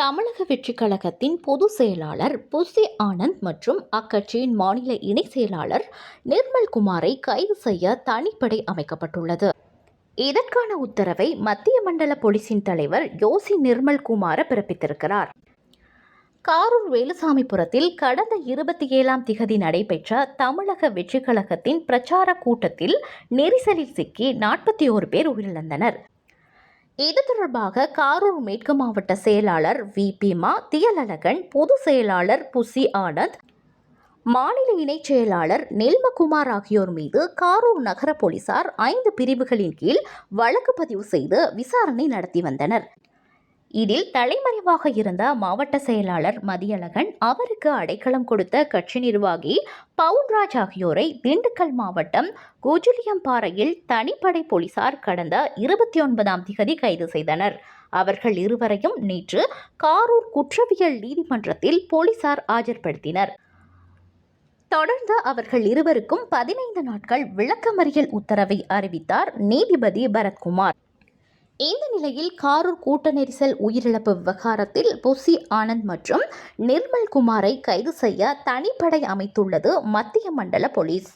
தமிழக வெற்றி கழகத்தின் பொதுச் செயலாளர் புசி ஆனந்த் மற்றும் அக்கட்சியின் மாநில இணை செயலாளர் நிர்மல் குமாரை கைது செய்ய தனிப்படை அமைக்கப்பட்டுள்ளது. இதற்கான உத்தரவை மத்திய மண்டல போலீசின் தலைவர் யோசி நிர்மல் குமார பிறப்பித்திருக்கிறார். காரூர் வேலுசாமிபுரத்தில் கடந்த இருபத்தி ஏழாம் திகதி நடைபெற்ற தமிழக வெற்றி கழகத்தின் பிரச்சார கூட்டத்தில் நெரிசலில் சிக்கி நாற்பத்தி ஓரு பேர் உயிரிழந்தனர். இது தொடர்பாக காரூர் மேற்கு மாவட்ட செயலாளர் வி. பீமா தியலழகன் பொதுச் செயலாளர் புசி ஆனந்த் மாநில இணைச் செயலாளர் நெல்மகுமார் ஆகியோர் மீது காரூர் நகர போலீசார் ஐந்து பிரிவுகளின் கீழ் வழக்கு பதிவு செய்து விசாரணை நடத்தி வந்தனர். இதில் தலைமறைவாக இருந்த மாவட்ட செயலாளர் மதியழகன் அவருக்கு அடைக்கலம் கொடுத்த கட்சி நிர்வாகி பவுன்ராஜ் ஆகியோரை திண்டுக்கல் மாவட்டம் குஜுலியம்பாறையில் தனிப்படை போலீசார் கடந்த இருபத்தி ஒன்பதாம் திகதி கைது செய்தனர். அவர்கள் இருவரையும் நேற்று காரூர் குற்றவியல் நீதிமன்றத்தில் போலீசார் ஆஜர்படுத்தினர். தொடர்ந்து அவர்கள் இருவருக்கும் பதினைந்து நாட்கள் விளக்கமறியல் உத்தரவை அறிவித்தார் நீதிபதி பரத்குமார். இந்த நிலையில் காரூர் கூட்ட நெரிசல் உயிரிழப்பு விவகாரத்தில் பொசி ஆனந்த் மற்றும் நிர்மல் குமாரை கைது செய்ய தனிப்படை அமைத்துள்ளது மத்திய மண்டல போலீஸ்.